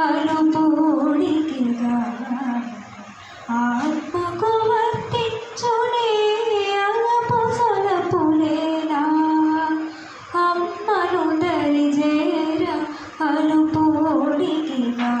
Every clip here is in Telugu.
అలుపుడికిగా ఆత్మకు వర్తించునే అలపు సలపులేనా? అమ్మను దరిజేర అలుపుడికిగా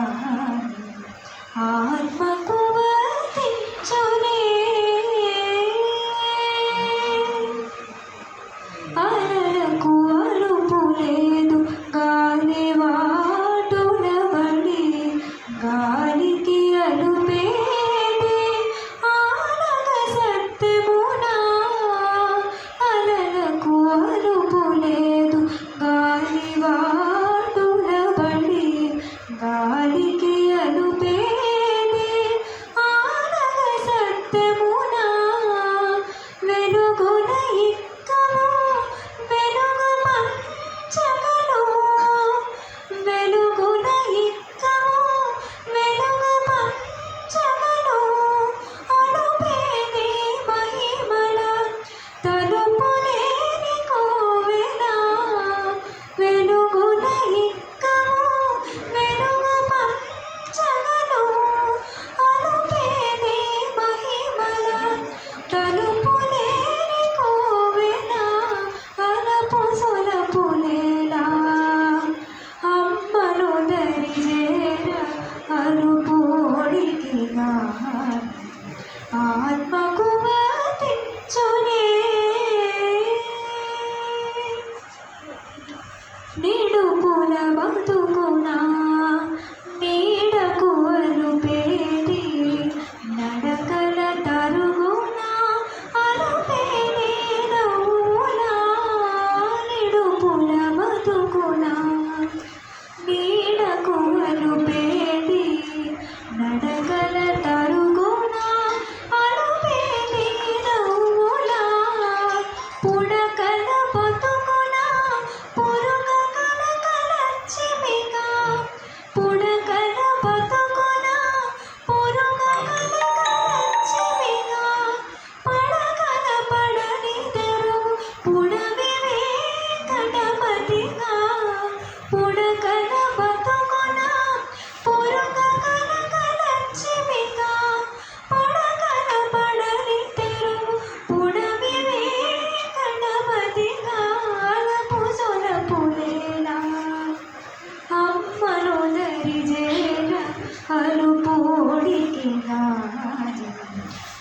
春姑娘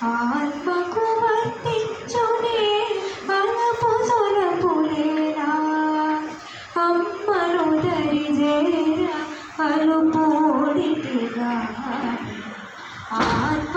ఆత్మకు వర్తించునే అలపు సొలపులేనా అమ్మను దరిజేరా అలుపోడితిగా ఆత్మ